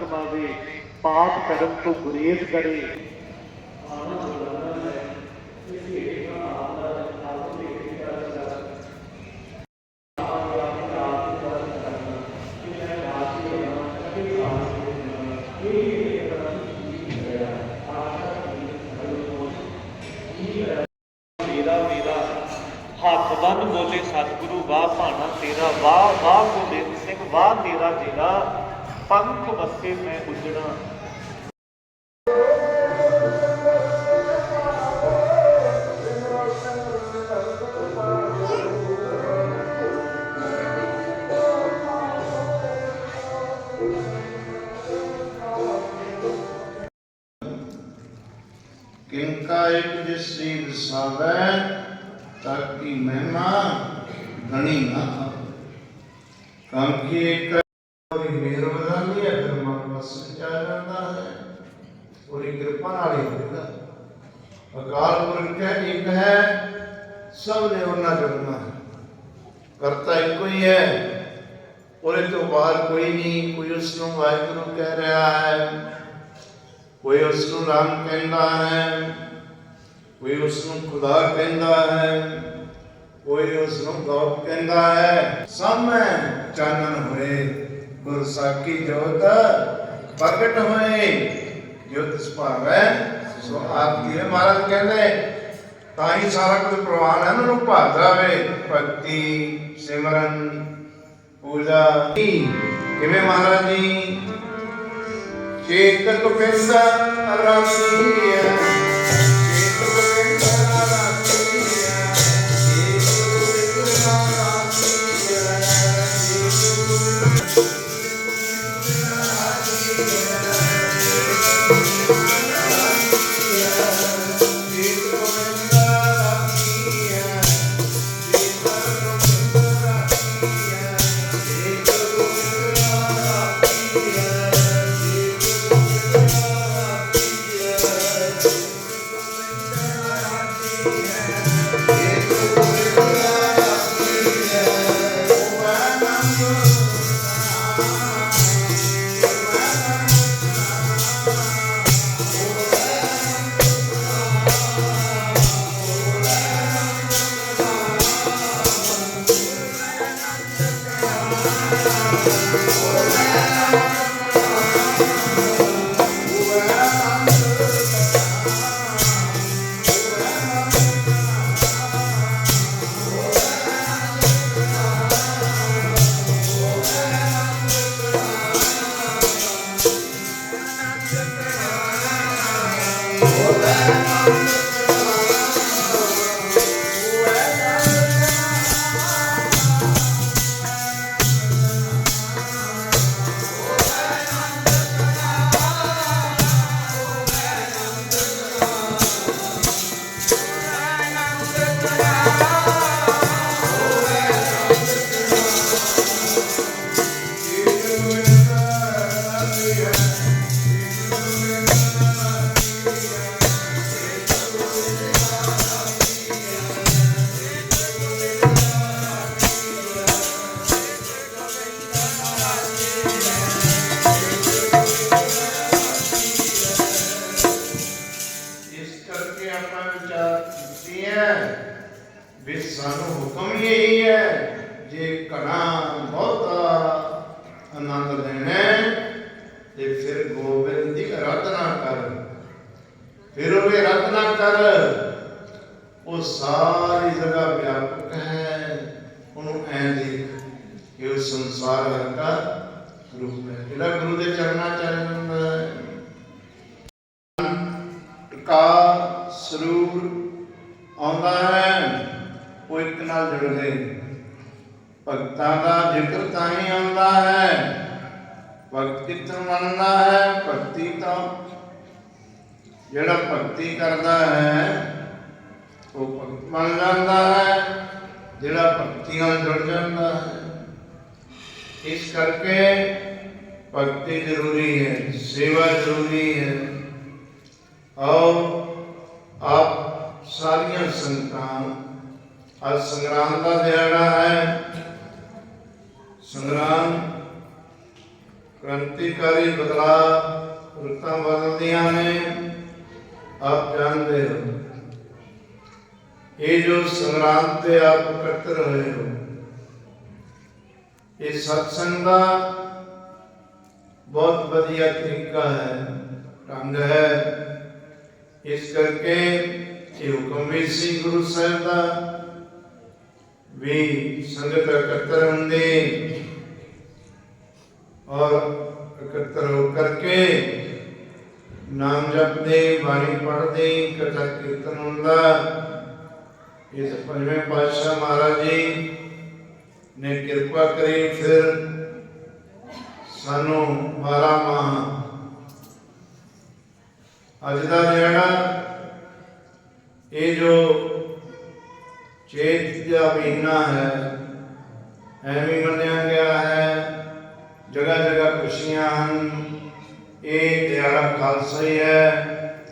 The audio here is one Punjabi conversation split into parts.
ਕਮਾਵੇ ਪਾਪ ਕਰਨ ਤੋਂ ਗੁਰੇਜ਼ ਕਰੇ। ਹੱਥ ਬੰਨ ਬੋਲੇ ਸਤਿਗੁਰੂ, ਵਾਹ ਭਾਣਾ ਤੇਰਾ, ਵਾਹ ਵਾਹ ਗੋਬਿੰਦ ਸਿੰਘ, ਵਾਹ ਤੇਰਾ ਜਿਹੜਾ पग को बस्ते में उजड़ा किनका एक जिससे दसावे ताकि महिमा घनी ना कांकी एक ਫਿਰ ਮਨ ਵਸ ਜਾ ਜਾਂਦਾ ਹੈ ਉਹਦੀ ਕਿਰਪਾ ਨਾਲ ਹੀ ਹੋਵੇਗਾ ਅਕਾਲ ਪੁਰਖ ਹੈ ਇੱਕ ਹੈ ਸਭ ਨੇ ਉਹਨਾਂ ਜੁੜਨਾ ਹੈ ਕਰਤਾ ਇੱਕੋ ਹੀ ਹੈ ਉਹਦੇ ਤੋਂ ਬਾਹਰ ਕੋਈ ਨਹੀਂ ਕੋਈ ਉਸ ਨੂੰ ਵਾਹਿਗੁਰੂ ਕਹਿ ਰਿਹਾ ਹੈ ਕੋਈ ਉਸ ਨੂੰ ਰਾਮ ਕਹਿੰਦਾ ਹੈ ਕੋਈ ਉਸ ਨੂੰ ਖੁਦਾ ਕਹਿੰਦਾ ਹੈ ਕੋਈ ਉਸ ਨੂੰ ਗੌਰ ਕਹਿੰਦਾ ਹੈ ਸਾਹਮਣੇ ਚਾਨਣ ਹੋਏ ਗੁਰ ਸਾਖੀ ਜੋਤ ਪ੍ਰਗਟ ਹੋਏ। ਜੋਤ ਸੁਭਾਵੈ ਸੋ ਆਪ ਜੀ ਮਹਾਰਾਜ ਕਹਿੰਦੇ, ਤਾਂ ਹੀ ਸਾਰਾ ਕੁਝ ਪ੍ਰਵਾਨ ਹੈ, ਉਹਨਾਂ ਨੂੰ ਭਾਗ ਜਾਵੇ ਭਗਤੀ, ਸਿਮਰਨ, ਪੂਜਾ। ਕਿਵੇਂ ਮਹਾਰਾਜ ਜੀ? ਚੇਤਕ ਪਿੰਡ ਰਾਸੀਆ ਕਿ ਸੰਸਾਰ ਵਰਗਾ ਰੂਪ ਹੈ, ਜਿਹੜਾ ਗੁਰੂ ਦੇ ਚਰਨਾਂ ਚ ਆ ਸਰੂਰ ਆਉਂਦਾ ਹੈ, ਉਹ ਇੱਕ ਨਾਲ ਜੁੜ ਭਗਤਾਂ ਦਾ ਜ਼ਿਕਰ ਤਾਂ ਹੀ ਆਉਂਦਾ ਹੈ, ਭਗਤੀ ਤੋਂ ਮੰਨਦਾ ਹੈ, ਭਗਤੀ ਤੋਂ ਜਿਹੜਾ ਭਗਤੀ ਕਰਦਾ ਹੈ, ਉਹ ਭਗਤ ਮੰਨ ਜਾਂਦਾ ਹੈ, ਜਿਹੜਾ ਭਗਤੀ ਨਾਲ ਜੁੜ ਜਾਂਦਾ ਹੈ। ਇਸ ਕਰਕੇ ਭਗਤੀ ਜ਼ਰੂਰੀ ਹੈ ਸੇਵਾ ਜ਼ਰੂਰੀ ਹੈ ਆਓ ਆਪ ਸਾਰੀਆਂ ਸੰਗਤਾਂ ਅੱਜ ਸੰਗਰਾਮ ਦਾ ਦਿਹਾੜਾ ਹੈ ਸੰਗਰਾਮ ਕ੍ਰਾਂਤੀਕਾਰੀ ਬਦਲਾਅ ਰੁੱਤਾਂ ਬਦਲਦੀਆਂ ਨੇ ਆਪ ਜਾਣਦੇ ਹੋ ਇਹ ਜੋ ਸੰਗਰਾਮ ਤੇ ਆਪ ਇਕੱਤਰ ਹੋਏ ਹੋ ਇਹ ਸਤਸੰਗ ਦਾ ਬਹੁਤ ਵਧੀਆ ਤਰੀਕਾ ਹੈ ਢੰਗ ਹੈ ਇਸ ਕਰਕੇ ਇਹ ਹੁਕਮ ਵੀ ਸੀ ਗੁਰੂ ਸਾਹਿਬ ਦਾ ਵੀ ਸੰਗਤ ਇਕੱਤਰ ਹੁੰਦੀ ਔਰ ਇਕੱਤਰ ਹੋ ਕਰਕੇ ਨਾਮ ਜਪਦੇ ਬਾਣੀ ਪੜ੍ਹਦੇ ਕਥਾ ਕੀਰਤਨ ਹੁੰਦਾ ਇਸ ਪੰਜਵੇਂ ਪਾਤਸ਼ਾਹ ਮਹਾਰਾਜ ਜੀ ਨੇ ਕਿਰਪਾ ਕਰੀ ਫਿਰ ਸਾਨੂੰ 12 ਮਾਹ ਅੱਜ ਦਾ ਜਿਹੜਾ ਇਹ ਜੋ ਚੇਤ ਦਾ ਮਹੀਨਾ ਹੈ, ਐਵੇਂ ਮੰਨਿਆ ਗਿਆ ਹੈ, ਜਗ੍ਹਾ ਜਗ੍ਹਾ ਖੁਸ਼ੀਆਂ ਹਨ। ਇਹ ਦਿਹਾੜਾ ਖਾਲਸਾ ਹੀ ਹੈ।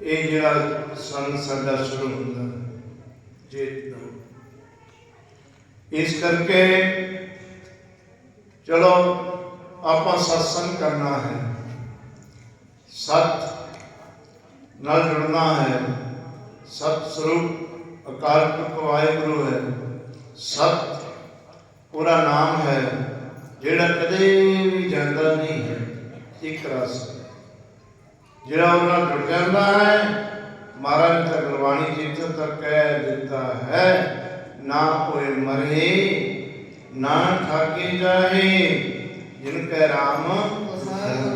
ਇਹ ਜਿਹੜਾ ਸੰਨ ਸਾਡਾ ਸ਼ੁਰੂ ਹੁੰਦਾ, ਚੇਤ ਦਾ। ਇਸ ਕਰਕੇ ਚਲੋ ਆਪਾਂ ਸਤਸੰਗ ਕਰਨਾ ਹੈ। ਸਤ ਨਾਲ ਜੁੜਨਾ ਹੈ। ਸਤ ਸਰੂਪ ਅਕਾਲ ਪੁਰਖ ਵਾਹਿਗੁਰੂ ਹੈ। ਸਤ ਪੂਰਾ ਨਾਮ ਹੈ ਜਿਹੜਾ ਕਦੇ ਵੀ ਜਾਂਦਾ ਨਹੀਂ ਹੈ। ਇੱਕ ਰਸ। ਜਿਹੜਾ ਉਹਨਾਂ ਨਾਲ ਜੁੜ ਜਾਂਦਾ ਹੈ, ਮਹਾਰਾਜ ਨੇ ਤਾਂ ਗੁਰਬਾਣੀ ਜੀ ਇੱਥੋਂ ਤੱਕ ਕਹਿ ਦਿੱਤਾ ਹੈ। ਨਾ ਕੋਈ ਮਰੇ, ਨਾ ਠਾਕੇ ਜਾਏ, ਜਿਨ ਕੈ ਰਾਮ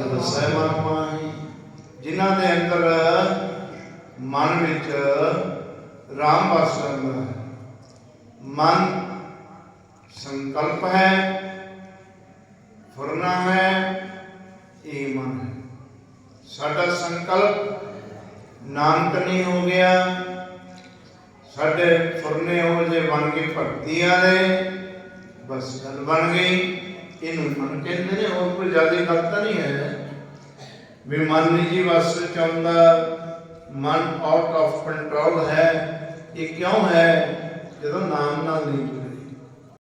ਵਸੈ ਮਨ ਮਾਹੀ ਜਿਨ੍ਹਾਂ ਦੇ ਅੰਦਰ ਮਨ ਵਿੱਚ ਰਾਮ ਵਸ ਹੈ ਮਨ ਸੰਕਲਪ ਹੈ, ਫੁਰਨਾ ਹੈ, ਇਹ ਮਨ ਹੈ। ਸਾਡਾ ਸੰਕਲਪ ਨਾਮਕਨੀ ਹੋ ਗਿਆ। ਸਾਡੇ ਫੁਰਨੇ ਹੋ ਜੇ ਬਣ ਕੇ ਭਗਤੀ ਵਾਲੇ ਬਸ ਗੱਲ ਬਣ ਗਈ। ਇਹਨੂੰ ਮਨ ਕਹਿੰਦੇ ਨੇ, ਹੋਰ ਕੋਈ ਜ਼ਿਆਦਾ ਗੱਲ ਤਾਂ ਨਹੀਂ ਹੈ। ਵੀ ਮਨ ਨਹੀਂ ਜੀ ਵਸ ਚਾਹੁੰਦਾ, ਮਨ ਆਊਟ ਆਫ ਕੰਟਰੋਲ ਹੈ। ਇਹ ਕਿਉਂ ਹੈ? ਜਦੋਂ ਨਾਮ ਨਾਲ ਨਹੀਂ